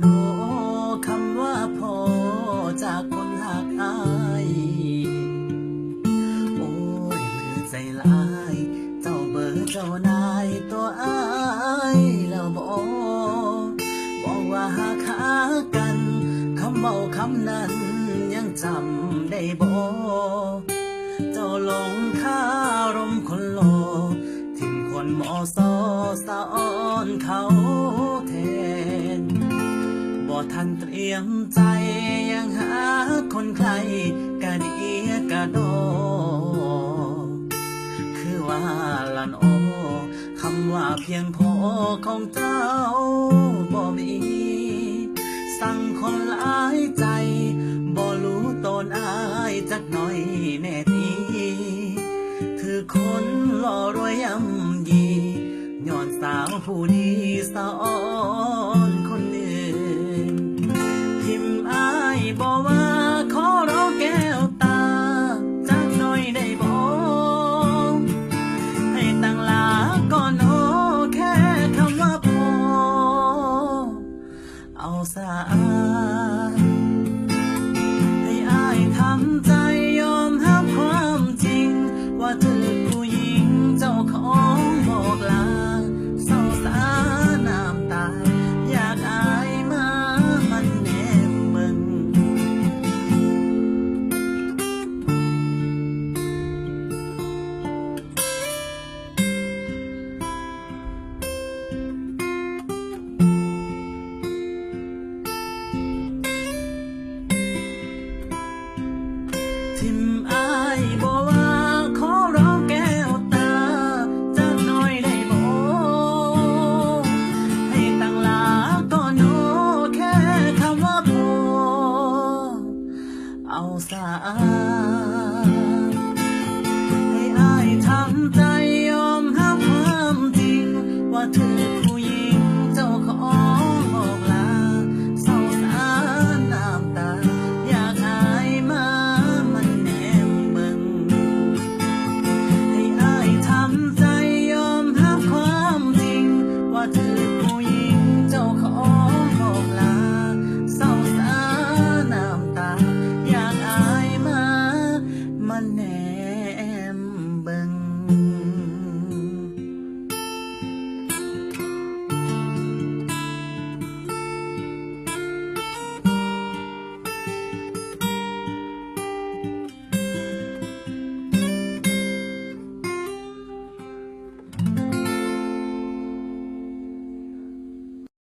หนอคำว่าพอจากคนหักอายโอ้ยมือใจลาย เจ้าเบอร์เจ้านายตัวอายแล้วบอกบอกว่าหักหากันคำเมาคำนั้นยังจำได้บอกเจ้าหลงข้ารมคนโลทิ้งคนหมอซอสะอ้อนเขา่ทันเตรียมใจยังหาคนใครกะเดีกะโด คือว่าลันโอคำว่าเพียงพอของเจ้าบ่มี สั่งคนหลายใจบ่รู้ตนอายจักหน่อยแน่ทีคือคนหล่อรวยย่ำยีย้อนสาวผู้ดีสะอ่ ให้อายทำใจ สาให้อายทำใจยอมรับความจริงว่าเธอ